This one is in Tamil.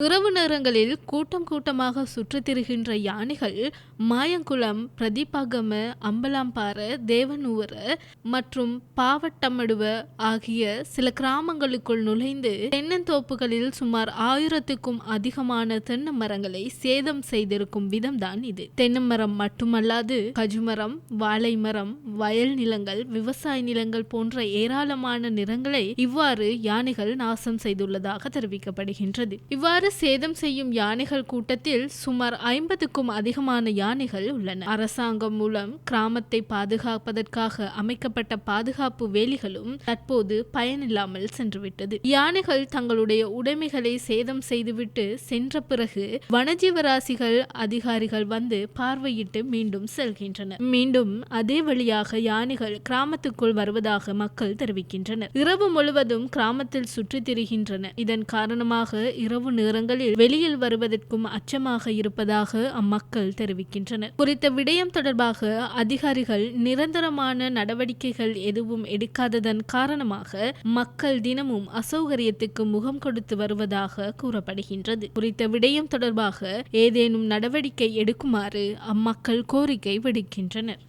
இரவு நேரங்களில் கூட்டம் கூட்டமாக சுற்றித் திரிகின்ற யானைகள் மாயங்குளம் பிரதிபாகம அம்பலாம்பாற தேவனூவர மற்றும் பாவட்டமடுவ ஆகிய சில கிராமங்களுக்குள் நுழைந்து தென்னந்தோப்புகளில் சுமார் ஆயிரத்துக்கும் அதிகமான தென்னை மரங்களை சேதம் செய்திருக்கும் விதம்தான் இது. தென்னை மரம் மட்டுமல்லாது கஜுமரம் வாழை மரம் வயல் நிலங்கள் விவசாய நிலங்கள் போன்ற ஏராளமான நிறங்களை இவ்வாறு யானைகள் நாசம் செய்துள்ளதாக தெரிவிக்கப்படுகின்றது. இவ்வாறு சேதம் செய்யும் யானைகள் கூட்டத்தில் சுமார் ஐம்பதுக்கும் அதிகமான யானைகள் உள்ளன. அரசாங்கம் மூலம் கிராமத்தை பாதுகாப்பதற்காக அமைக்கப்பட்ட பாதுகாப்பு வேலிகளும் தற்போது பயனில்லாமல் சென்றுவிட்டது. யானைகள் தங்களுடைய உடைமைகளை சேதம் செய்துவிட்டு சென்ற பிறகு வனஜீவராசிகள் அதிகாரிகள் வந்து பார்வையிட்டு மீண்டும் செல்கின்றனர். மீண்டும் அதே வழியாக யானைகள் கிராமத்துக்குள் வருவதாக மக்கள் தெரிவிக்கின்றனர். இரவு முழுவதும் கிராமத்தில் சுற்றித் திரிகின்றன. இதன் காரணமாக இரவு நேர நேரங்களில் வெளியில் வருவதற்கும் அச்சமாக இருப்பதாக அம்மக்கள் தெரிவிக்கின்றனர். குறித்த விடயம் தொடர்பாக அதிகாரிகள் நிரந்தரமான நடவடிக்கைகள் எதுவும் எடுக்காததன் காரணமாக மக்கள் தினமும் அசௌகரியத்துக்கு முகம் கொடுத்து வருவதாக கூறப்படுகின்றது. குறித்த விடயம் தொடர்பாக ஏதேனும் நடவடிக்கை எடுக்குமாறு அம்மக்கள் கோரிக்கை விடுக்கின்றனர்.